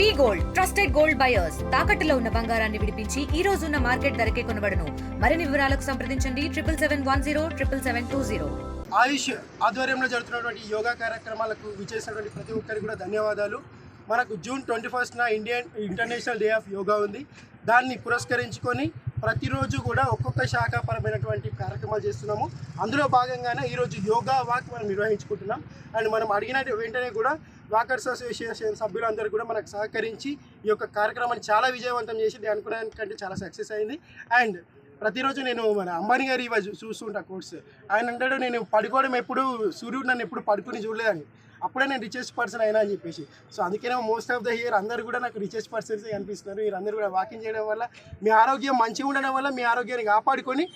V gold trusted gold buyers తాకట్టులో ఉన్న బంగారాన్ని విడిపించి ఈ రోజు ఉన్న మార్కెట్ ధరకే కొనబడను. మరిన్ని వివరాలకు సంప్రదించండి triple seven one zero triple seven two zero. Ayush ఆధ్వర్యంలో జరుగుతున్నటువంటి యోగా కార్యక్రమాలకు విచ్చేసినటువంటి ప్రతి ఒక్కరికి కూడా ధన్యవాదాలు. మనకు June twenty ఫస్ట్న Indian international day of yoga ఉంది. దాన్ని పురస్కరించుకొని ప్రతిరోజు కూడా ఒక్కొక్క శాఖాపరమైనటువంటి కార్యక్రమాలు చేస్తున్నాము. అందులో భాగంగానే ఈరోజు యోగా వాక్ మనం నిర్వహించుకుంటున్నాం. అండ్ మనం అడిగిన వెంటనే కూడా వాకర్స్ అసోసియేషన్ సభ్యులందరూ కూడా మనకు సహకరించి ఈ యొక్క కార్యక్రమాన్ని చాలా విజయవంతం చేసి అనుకునేకంటే చాలా సక్సెస్ అయింది. అండ్ ప్రతిరోజు నేను మన అంబానీ గారి ఇవ చూస్తుంటా కోర్స్. ఆయన అంటాడు నేను పడుకోవడం ఎప్పుడు సూర్యుడు నన్ను ఎప్పుడు పడుకుని చూడలేదని. అప్పుడే నేను రిచెస్ట్ పర్సన్ అయినా అని చెప్పేసి. సో అందుకనే మోస్ట్ ఆఫ్ ద ఇయర్ అందరూ కూడా నాకు రిచెస్ట్ పర్సన్స్ అనిపిస్తున్నారు. వీరందరూ కూడా వాకింగ్ చేయడం వల్ల మీ ఆరోగ్యం మంచిగా ఉండడం వల్ల మీ ఆరోగ్యాన్ని కాపాడుకొని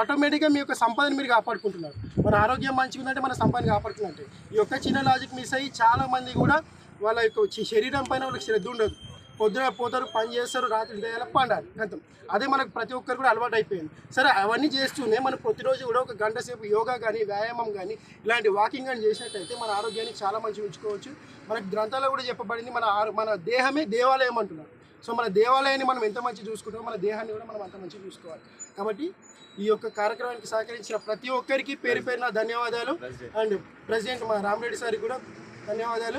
ఆటోమేటిక్గా మీ యొక్క సంపదను మీరు కాపాడుకుంటున్నారు. మన ఆరోగ్యం మంచిగా ఉందంటే మన సంపదను కాపాడుకున్నట్టే. ఈ యొక్క చిన్న లాజిక్ మిస్ అయ్యి చాలామంది కూడా వాళ్ళ యొక్క శరీరం పైన వాళ్ళకి శ్రద్ధ ఉండదు. పొద్దున పోతారు పని చేస్తారు రాత్రి చేయాలి పండాలి గంతం అదే మనకు ప్రతి ఒక్కరు కూడా అలవాటు అయిపోయింది సరే అవన్నీ చేస్తూనే మనం ప్రతిరోజు కూడా ఒక గంట సేపు యోగా కానీ వ్యాయామం కానీ ఇలాంటి వాకింగ్ కానీ చేసినట్టయితే మన ఆరోగ్యాన్ని చాలా మంచిగా ఉంచుకోవచ్చు. మనకు గ్రంథాల్లో కూడా చెప్పబడింది మన ఆరో- మన దేహమే దేవాలయం అంటున్నారు. సో మన దేవాలయాన్ని మనం ఎంత మంచి చూసుకుంటామో మన దేహాన్ని కూడా మనం అంత మంచిగా చూసుకోవాలి. కాబట్టి ఈ యొక్క కార్యక్రమానికి సహకరించిన ప్రతి ఒక్కరికి పేరు పేరున ధన్యవాదాలు. అండ్ ప్రెసిడెంట్ మా రామరెడ్డి సార్కి కూడా ధన్యవాదాలు.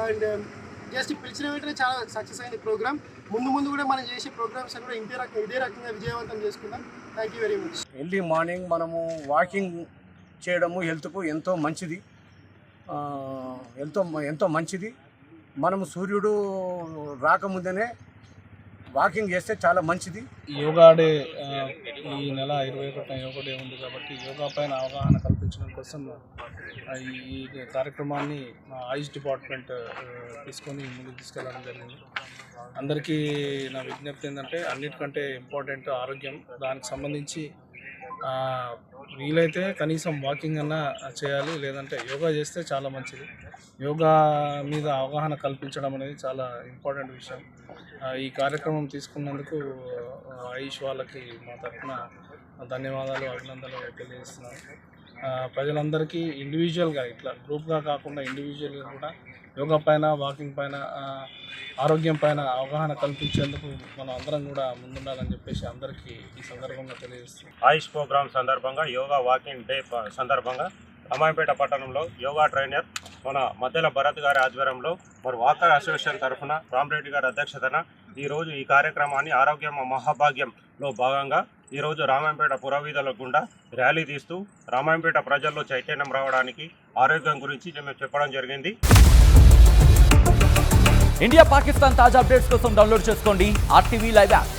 అండ్ జస్ట్ పిలిచిన వెంటనే చాలా సక్సెస్ అయింది ప్రోగ్రామ్. ముందు ముందు కూడా మనం చేసే ప్రోగ్రామ్స్ కూడా ఇంతే రకంగా ఇదే రకంగా విజయవంతం చేసుకుందాం. Thank you very much early morning మనము వాకింగ్ చేయడము హెల్త్కు ఎంతో మంచిది. ఎంతో ఎంతో మంచిది. మనము సూర్యుడు రాకముందనే వాకింగ్ చేస్తే చాలా మంచిది. యోగా డే ఈ నెల ఇరవై ఒకటిన యోగా డే ఉంది కాబట్టి యోగా పైన అవగాహన కల్పించడం కోసం ఈ కార్యక్రమాన్ని మా ఆయుష్ డిపార్ట్మెంట్ తీసుకొని ముందుకు తీసుకెళ్ళడం జరిగింది. అందరికీ నా విజ్ఞప్తి ఏంటంటే అన్నిటికంటే ఇంపార్టెంట్ ఆరోగ్యం. దానికి సంబంధించి వీలైతే కనీసం వాకింగ్ అన్నా చేయాలి లేదంటే యోగా చేస్తే చాలా మంచిది. యోగా మీద అవగాహన కల్పించడం అనేది చాలా ఇంపార్టెంట్ విషయం. ఈ కార్యక్రమం తీసుకున్నందుకు ఆయుష్ వాళ్ళకి మా తరఫున ధన్యవాదాలు అభినందనలు తెలియజేస్తున్నాను. ప్రజలందరికీ ఇండివిజువల్గా ఇట్లా గ్రూప్గా కాకుండా ఇండివిజువల్గా కూడా యోగా పైన వాకింగ్ పైన ఆరోగ్యం పైన అవగాహన కల్పించేందుకు మనం అందరం కూడా ముందుండాలని చెప్పేసి అందరికీ ఈ సందర్భంగా తెలియజేస్తున్నాం. ఆయుష్ ప్రోగ్రామ్ సందర్భంగా యోగా వాకింగ్ డే సందర్భంగా అమ్మాయిపేట పట్టణంలో యోగా ట్రైనర్ మన మధ్యల భరత్ గారి ఆధ్వర్యంలో మరి వాకర్ అసోసియేషన్ తరఫున రామరెడ్డి గారి అధ్యక్షతన ఈరోజు ఈ కార్యక్రమాన్ని ఆరోగ్యం మహాభాగ్యంలో భాగంగా ఈరోజు రామాయంపేట పురవీధుల గుండా ర్యాలీ తీస్తూ రామాయంపేట ప్రజల్లో చైతన్యం రావడానికి ఆరోగ్యం గురించి మేము చెప్పడం జరిగింది. ఇండియా పాకిస్తాన్ తాజా అప్డేట్స్ కోసం డౌన్లోడ్ చేసుకోండి ఆర్టీవీ లైవ్ యాప్.